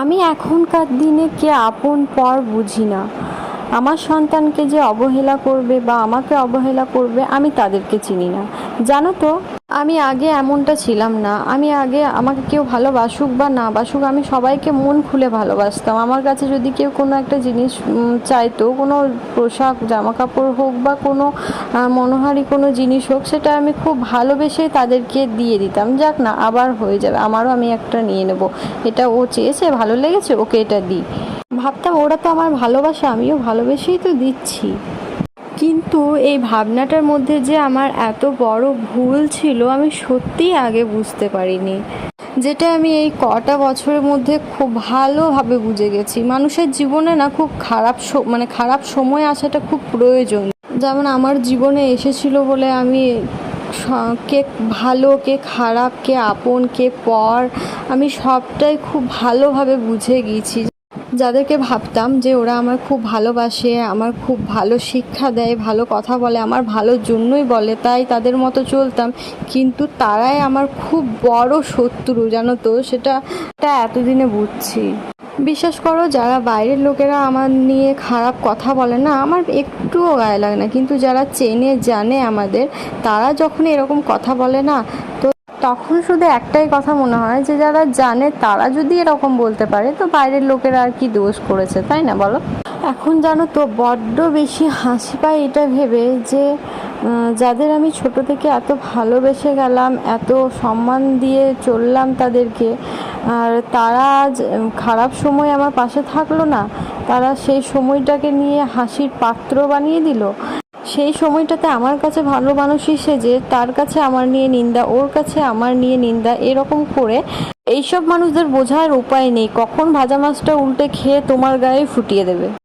আমি এখনকার দিনে কে আপন পর বুঝি না। আমার সন্তানকে যে অবহেলা করবে বা আমাকে অবহেলা করবে আমি তাদেরকে চিনি না। জানো তো আমি আগে এমনটা ছিলাম না। আমি আগে আমাকে কেউ ভালোবাসুক বা না বাসুক, আমি সবাইকে মন খুলে ভালোবাসতাম। আমার কাছে যদি কেউ কোনো একটা জিনিস চাইতো, কোনো পোশাক জামা কাপড় হোক বা কোনো মনোহারি কোনো জিনিস হোক, সেটা আমি খুব ভালোবেসেই তাদেরকে দিয়ে দিতাম। যাক না, আবার হয়ে যাবে। আমারও আমি একটা নিয়ে নেব। এটা ও চেয়েছে, ভালো লেগেছে, ওকে এটা দিই। ভাবতাম, ওরা তো আমার ভালোবাসা, আমিও ভালোবেসেই তো দিচ্ছি। কিন্তু এই ভাবনাটার মধ্যে যে আমার এত বড় ভুল ছিল, আমি সত্যিই আগে বুঝতে পারিনি। যেটা আমি এই কটা বছরের মধ্যে খুব ভালোভাবে বুঝে গেছি। মানুষের জীবনে না খুব খারাপ মানে খারাপ সময় আসাটা খুব প্রয়োজন। যেমন আমার জীবনে এসেছিল বলে আমি কে ভালো, কে খারাপ, কে আপন, কে পর, আমি সবটাই খুব ভালোভাবে বুঝে গিয়েছি যাদেরকে ভাবতাম যে ওরা আমার খুব ভালোবাসে, আমার খুব ভালো শিক্ষা দেয়, ভালো কথা বলে, আমার ভালোর জন্যই বলে, তাই তাদের মতো চলতাম। কিন্তু তারাই আমার খুব বড় শত্রু, জানো তো? সেটা এতদিনে বুঝছি। বিশ্বাস করো, যারা বাইরের লোকেরা আমার নিয়ে খারাপ কথা বলে না, আমার একটুও গায়ে লাগে না। কিন্তু যারা চেনে, জানে আমাদের, তারা যখন এরকম কথা বলে না তখন শুধু একটাই কথা মনে হয় যে যারা জানে তারা যদি এরকম বলতে পারে, তো বাইরের লোকেরা আর কি দোষ করেছে, তাই না বলো? এখন জানো তো, বড্ড বেশি হাসি পায় এটা ভেবে যে যাদের আমি ছোট থেকে এত ভালোবেসে গেলাম, এত সম্মান দিয়ে চললাম তাদেরকে, আর তারা আজ খারাপ সময় আমার পাশে থাকল না, তারা সেই সময়টাকে নিয়ে হাসির পাত্র বানিয়ে দিল। সেই সময়টাতে আমার কাছে ভালো মানুষই সেজে তার কাছে আমার নিয়ে নিন্দা, ওর কাছে আমার নিয়ে নিন্দা এরকম করে এইসব মানুষদের বোঝার উপায় নেই। কখন ভাজা মাছটা উল্টে খেয়ে তোমার গায়ে ফুটিয়ে দেবে?